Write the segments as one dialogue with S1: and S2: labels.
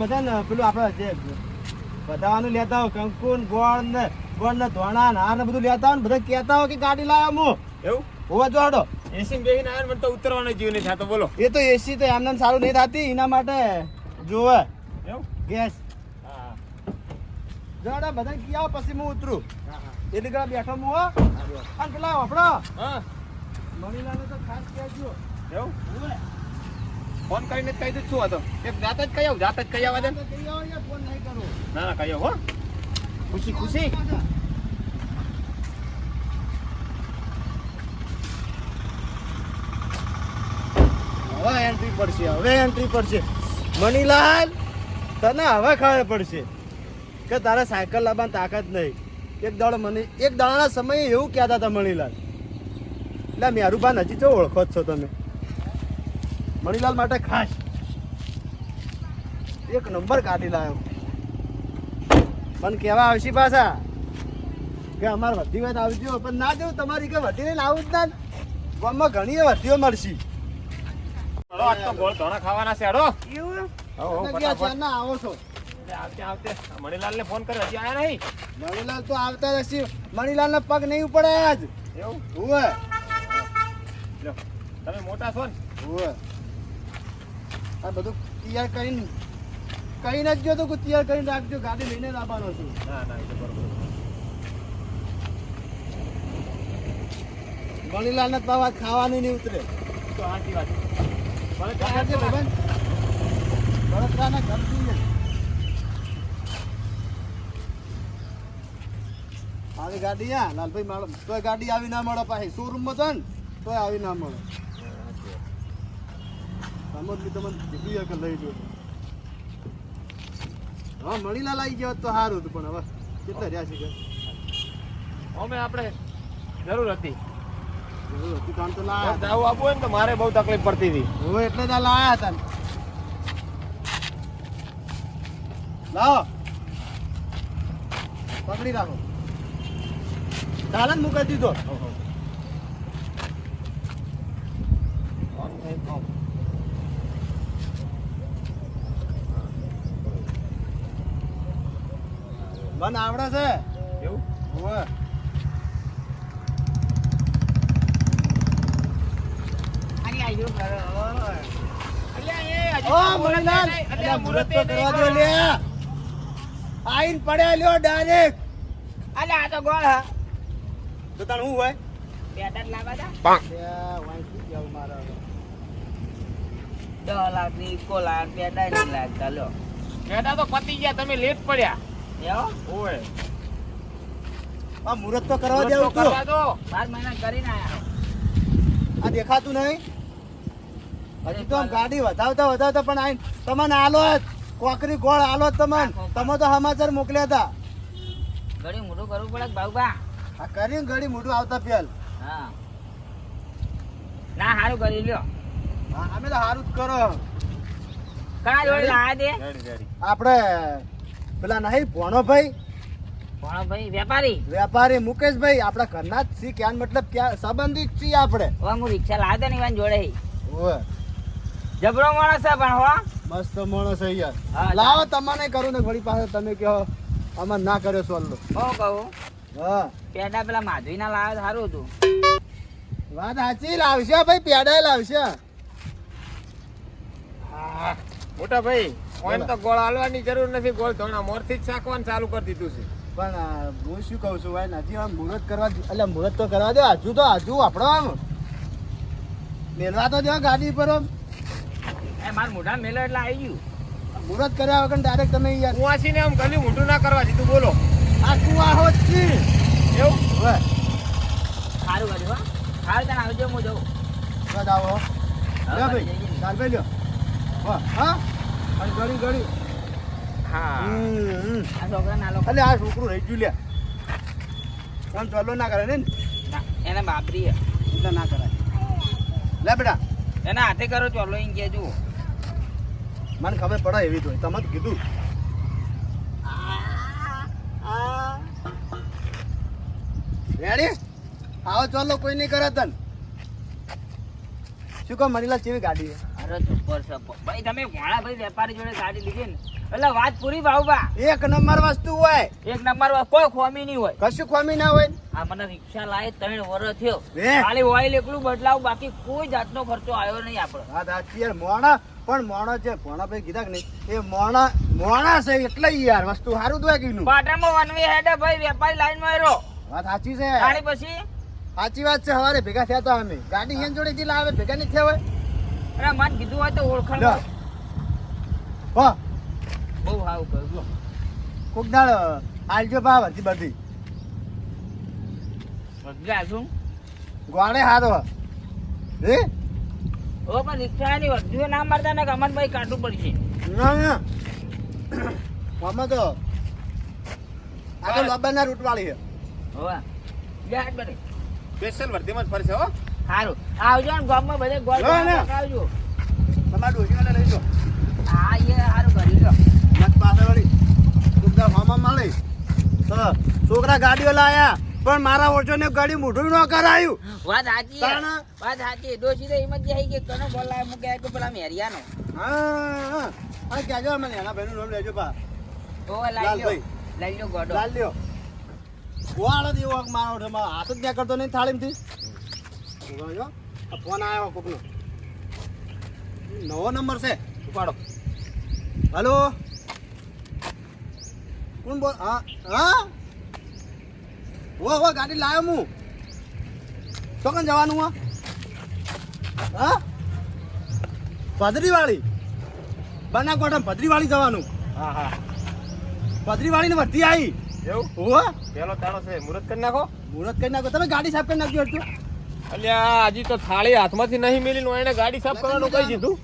S1: બધા પેલું આપણે જે બધાનું લેતા હોય કંકુન ગોળ ને ગોળ ને ધોણા ને ને બધું લેતા હોય બધા કહેતા હોય કે ગાડી લાવ્યા મુ
S2: એવું?
S1: હોવા જોડો
S2: એસી બેહીને આવ્યો મને તો ઉતરવાનો જીવ નહીં થતો બોલો.
S1: એ તો એસી તો એમને એમ સારું નહીં થતી એના માટે જોવે
S2: એવું?
S1: ગેસ.
S2: હા
S1: જોડે બધા ગયા પછી હું ઉતરું. એટલે ગળા બેઠો હું હો. અને પેલા વાપડો
S2: હા.
S1: મણીલાને તો ખાસ કહેજો.
S2: એવું. ફોન કરીને કહી દઉં શું હતો એક જાત જ કહી આવું, જાત જ કહી આવવા દે. ના ના, કહી હો. ખુશી ખુશી.
S1: હવે એન્ટ્રી પડશે, હવે એન્ટ્રી પડશે. મણીલાલ, તને હવે ખબર પડશે કે તારે સાયકલ લાવવાની તાકાત નહીં. એક દાડો મને, એક દાડાના સમયે એવું કહેતા હતા મણીલાલ. એટલે મેરુભાન હજી તો ઓળખો જ છો તમે. મણીલાલ માટે ખાસ. એક નંબર કાઢી લાવ્યો પણ કહેવા આવશે પાછા? કે અમારે વધી વાત આવજો પણ ના જવું તમારી કે વધી લઈને આવું જ ના ગામમાં ઘણી વધીઓ મળશે.
S2: ખાવાના છે
S1: આવો છો?
S2: મણીલાલ ને ફોન કર્યો હજી આયા નહીં?
S1: મણીલાલ તો આવતા રહેશે. મણીલાલ ના પગ નહીં ઉપડે આજ.
S2: એવું? તમે મોટા છો ને.
S1: હુવે. આ બધું તૈયાર કરીને કરીને જ જો તો તૈયાર કરીને રાખજો ગાડી લઈને જ આવવાનો છું.
S2: ના ના એ બરોબર
S1: મણીલાલ ના પાવા ખાવાની નહીં ઉતરે.
S2: તો સાચી વાત તો
S1: વડોદરાના ઘર જોઈએ. આવી ગાડી હા લાલભાઈ તોય ગાડી આવી ના મળે પાછી. શોરૂમમાં તો ને તોય આવી ના મળે. તમને કીધું લઈ લો હા મણીલાલ આવી ગયો તો સારું હતું પણ હવે કેટલા રહ્યા છે
S2: અમે આપણે જરૂર હતી.
S1: જરૂર હતી કામ તો લાયા.
S2: જાવું આપવું હોય ને તો મારે બહુ તકલીફ પડતી હતી.
S1: હવે એટલે જ લાયા હતા. લાવો. પકડી રાખો. ચાલન મૂકી દીધો. મને આવડે છે.
S2: એવું?
S1: હોવે. ઓ મણીલાલ અલ્યા મુરત તો કરવા દો લે આઈન પડ્યા લ્યો ડાયરેક્ટ
S3: અલ્યા આ તો ગોળ હા.
S1: તો તાણ હું હોય?
S3: પેટા
S1: મારે હવે?
S3: દસ લાખની ઇકો લાખ પેટા નહીં લાગતા ચાલો.
S2: પેટા તો પતી ગયા તમે લેટ પડ્યા. ઓય.
S1: આ મુરત તો કરવા દે
S2: તો કરવા દો.
S3: મહિના કરીને આયા
S1: આ દેખાતું નહીં? હજી તો આમ ગાડી વધાવતા વધાવતા પણ આઈ તમને આલો જ. કોકરી ગોળ આલો જ તમને. તમે તો સમાચાર મોકલ્યા હતા.
S3: ઘડી મોઢું કરવું પડે કે
S1: આ કરીને ઘડી મોઢું આવતા પેલ
S3: હા. ના સારું કરી લ્યો.
S1: હા, અમે તો સારું જ કરો.
S3: કણા જોડે આ દે.
S1: આપણે પેલા નહીં
S3: ભોણોભાઈ? ભોણોભાઈ વેપારી.
S1: વેપારી મુકેશભાઈ આપણા ઘરના જ છીએ. ક્યાં મતલબ ક્યાં સંબંધિત છીએ આપણે?
S3: હું રિક્ષા લાવતો તા ને ઈવન જોડે. હી.
S1: ઓવે.
S3: જબરો માણસ છે પણ હો.
S1: મસ્ત માણસ છે યાર.
S3: હા,
S1: લાવો તમને કરું ને વળી પાસે તમે કહો. અમાર ના કર્યો સોલ્લો.
S3: હું કહું.
S1: હા.
S3: પેટા પેલા માધવી ના લાવે સારું હતું.
S1: વાત સાચી લાવશે ભાઈ પેડા લાવશે.
S2: હા, મોટા ભાઈ ઓમ તો ગોળ હાલવાની જરૂર નથી ગોળ ધોણા મોરથી જ શાકવાનું ચાલુ કરી દીધું છે.
S1: પણ હું શું કહું છું ભાઈ નથી આમ મુહૂર્ત કરવા એટલે મુહૂર્ત તો કરવા દો હજુ તો હજુ આપણો આમ. મેળવા તો દો ગાડી પર આમ.
S3: એ મારા મોઢા મેલો એટલે આવી ગયું.
S1: મુહૂર્ત કર્યા વગર ડાયરેક્ટ તમે યાર
S2: કુવાસી ને આમ ગલી મોઢું ના કરવા દીધું બોલો.
S1: આ કુવા હો છે.
S2: એવું?
S1: હવે.
S3: સારું ગાડી હો. હાલ તને આવજો હું જઉં.
S1: બસ આવો હા. ભાઈ ચાલ ભાઈ લ્યો. હા હા? ગળી ગળી
S2: હા.
S1: હમ, હમ.
S3: આ છોકરા ના લોકો
S1: અલે આ છોકરું રહી ગયું લે. આમ ચાલો ના કરે ને.
S3: એને બાપરી.
S1: એટલે ના કરાય. લે બેટા.
S3: એના હાથે કરો ચાલો એમ કે જુઓ
S1: મને ખબર પડે એવી તો તમે કીધું. રેડી આવો ચાલો કોઈ નહીં કરે તન. શું કહો મરીલા ચેવી ગાડી છે?
S3: ભાઈ તમે ભોળા ભાઈ વેપારી જોડે ગાડી લીધી ને એટલે વાત પૂરી ભાવબા
S1: એક નંબર વસ્તુ હોય.
S3: એક નંબર કોઈ ખોમી નહીં હોય.
S1: કશું ખોમી ના હોય
S3: આ મને રિક્ષા લાવે ત્રણ વર્ષ થયો. ખાલી ઓઇલ એકલું બદલાવ બાકી કોઈ જાતનો ખર્ચો આવ્યો નહીં આપણો.
S1: વાત સાચી યાર મોણા પણ મોણો છે મોણા ભાઈ કીધા કે નહીં એ મોણા મોણા છે એટલે યાર વસ્તુ સારું દુઆ કીધું
S3: વનવી હેડે ભાઈ વેપારી લાઈનમાં રહ્યો
S1: વાત સાચી છે.
S3: તાણી પછી?
S1: સાચી વાત છે સવારે ભેગા થયા હતા અમે. ગાડી હેન જોડે જે લાવે ભેગા નહીં થયા હોય?
S3: અરે મન કીધું હોય તો ઓળખાણ
S1: લો. હો
S3: બહુ હાવ કર્યું લો.
S1: કોક આલજો ભાવ હતી બધી.
S3: વગડા શું?
S1: ગોળે હારો. હે?
S3: ઓ પણ રિક્ષાની વધુ ના મારતા ને અમનભાઈ કાઢવું પડશે.
S1: ના ના. આમાં તો આ તો રૂટ વાળી છે.
S3: હોવા. યાદ બને.
S2: સ્પેશિયલ વર્ધીમાં જ ફરશે હો.
S3: સારું આવજો ને ગામમાં બધે ગોળ
S1: ના, ના.
S3: આવજો
S1: તમારે ડોસીને લઈ જાઓ
S3: હા એ સારું કરી લો.
S1: મત પાસે વળી કોક દાડ હોમાં છોકરા ગાડીઓ લાયા પણ મારા ઓછો ને ગાડી મોઢું ન કરાયું.
S3: વાત સાચી વાત સાચી ડોશી તો એમ જ જાય કે કનો બોલાય મૂકે કે પેલા મેરિયાનો.
S1: હા હા. કહેજો મને એના ભાઈનું નામ લેજો બા.
S3: ઓ લાઈ લ્યો. લઈ લ્યો ગોડો.
S1: લાલ લ્યો. વાળ જ મારો હાથ જ ત્યાં કરતો નહીં થાળીમથી. જોજો આ ફોન આવ્યો કોકનો. નવો નંબર છે. ઉપાડો. હલો? કોણ બોલ? હા હા? હો હો ગાડી લાવ્યો હું. ચોકન જવાનું હા. હા? ભદ્રીવાળી. બનાસકાંઠા પદરીવાળી જવાનું.
S2: હા હા.
S1: ભદ્રીવાળી ને વધી આવી
S2: એવું?
S1: હોવા
S2: પેલો દાડો છે મુહૂર્ત કરી નાખો.
S1: મુહૂર્ત કરી નાખો. તમે ગાડી સાફ કરી નાખજો
S2: અલ્યા હજી તો થાળી હાથમાંથી નહીં મિલી એને ગાડી સાફ કરવાનું કહી દીધું.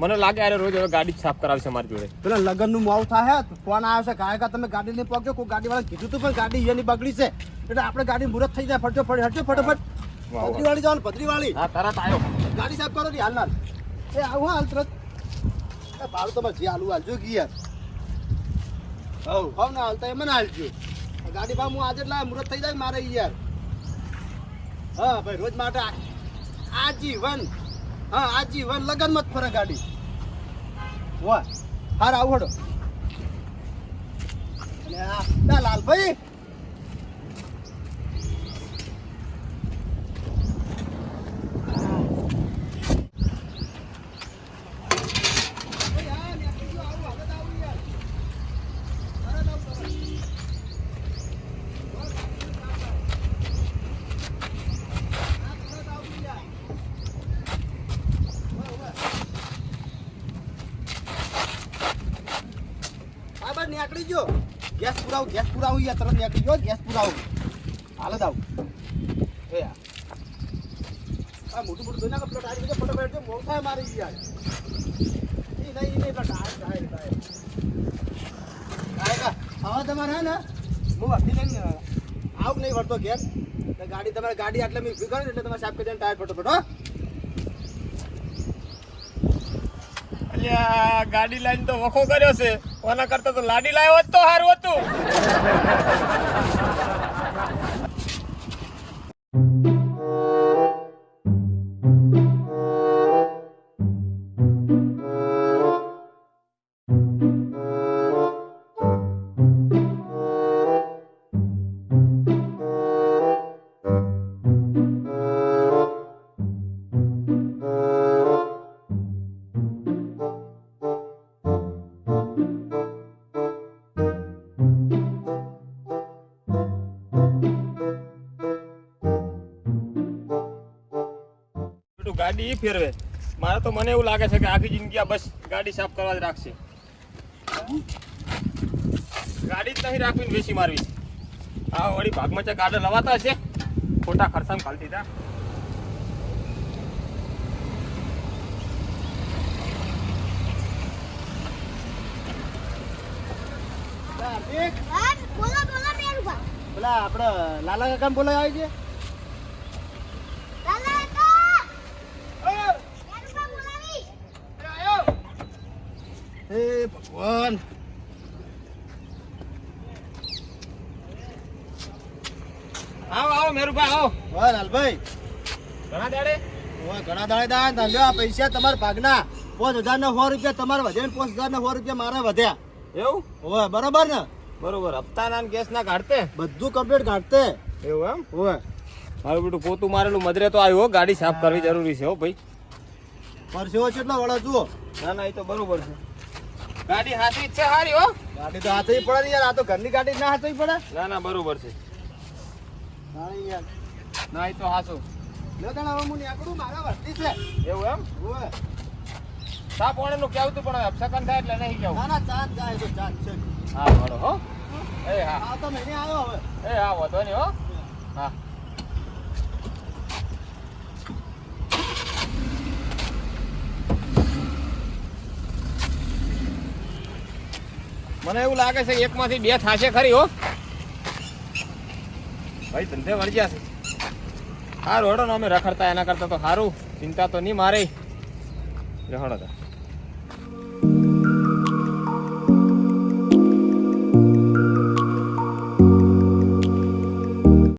S2: મને લાગે અરે રોજ હવે ગાડી સાફ કરાવશે મારી જોડે.
S1: પેલા લગનનું મોવ થાય ફોન આવે છે કાયકા તમે ગાડી લઈને પહોંચો કોઈ ગાડી વાળા કીધું તું પણ ગાડી એની બગડી છે. એટલે આપણે ગાડી મુરત થઈ જાય ફટજો ફટ હટજો ફટાફટ.
S2: પદરી વાળી
S1: જવાનું જવાનું વાળી
S2: હા તરત આવ્યો
S1: ગાડી સાફ કરો ની હાલ હાલ. એ આવું હાલ તરત. ભાડું તમારે જે હાલવું હાલજો કી યાર હવ હવ ના હાલતા એ મને હાલજો. ગાડી ભાવ હું આજે જ મુરત થઈ જાય મારે યાર હા, ભાઈ, રોજ માટે આજીવન. હા, આજીવન લગન જ ફરે ગાડી વાહ, હાર આવડો. લાલભાઈ હા બસ નીકળી ગયો. ગેસ પુરાવો ગેસ પુરાવો યાર, તરત નીકળી ગયો, ગેસ પુરાવો. હાલ જ આવું યાર આ મોટું મોટું દોના કપડા આવી ગયો ફટાફટ બેઠજો મોડું થાય મારી યાર. નહીં નહીં થાય થાય કાંઈ કા હવે તમારે હે ને, હું વળતી લઈને આવું નહીં વળતો ઘેર? ગાડી, તમારે ગાડી આટલે મેં કરી એટલે તમારે સાફ કરી ટાયર ફટોફટ, હો.
S2: અલ્યા ગાડી લાઈન તો વખો કર્યો છે. ઓના કરતા તો લાડી લાવ્યો તો સારું હતું. ગાડી એ ફેરવે. મારે તો મને એવું લાગે છે કે આખી જિંદગી આ બસ ગાડી સાફ કરવા જ રાખશે. ગાડી જ નહીં રાખવી ને વેચી મારવી. આ વળી ભાગમાં છે ગાડા લવાતા છે ખોટા ખર્ચામાં ખાલી દીધા.
S1: પેલા આપણે લાલા કાકા બોલાય આવી છે
S4: લાલા કાકા મેરુભા બોલાવી
S1: હે ભગવાન.
S2: આવો આવો મેરુભાઈ આવો.
S1: વાહ લાલભાઈ.
S2: ઘણા દાડે?
S1: ઓય ઘણા દાડે દાન ધંધો આ પૈસા તમારા ભાગના. પાંચ હજાર ને સો રૂપિયા તમારે વધે ને પાંચ હજાર ને સો રૂપિયા મારે વધ્યા.
S2: એવું?
S1: ઓય બરોબર ને?
S2: બરોબર હપ્તાના કેસ ના કાઢતે?
S1: બધું કમ્પ્લીટ કાઢતે.
S2: એવું એમ?
S1: ઓય.
S2: મારું બેટું પોતું મારેલું મદરે તો આવ્યો ગાડી સાફ કરવી જરૂરી છે હો ભાઈ.
S1: પરસેવો કેટલો વળો જુઓ.
S2: ના ના એ તો બરોબર છે. ગાડી હાથી છે હારી હો.
S1: ગાડી તો હાથે પડે યાર આ તો ઘરની ગાડી જ ના હાથે પડે.
S2: ના ના બરોબર છે.
S1: તાણી યાર.
S2: ના એ તો હાસો
S1: લગણ હવે હું નીકળું મારા વર્તી છે.
S2: એવું એમ?
S1: ઓય.
S2: સાપ ઓણે નું કેવું તું પણ હવે અપસકન થાય એટલે નહીં કેવું
S1: ના ના ચાંદ જાય તો ચાંદ છે.
S2: હા મળો હો. એ હા.
S1: આ તો મહિને આવ્યો હવે.
S2: એ હા વધો નહીં હો. હા. મને એવું લાગે છે એકમાંથી બે થાશે ખરી, હો. ભાઈ, ધંધે વળગ્યા છે. સારું હડો ને અમે રખડતા એના કરતા તો સારું ચિંતા તો નહીં મારે. રહેડો તા.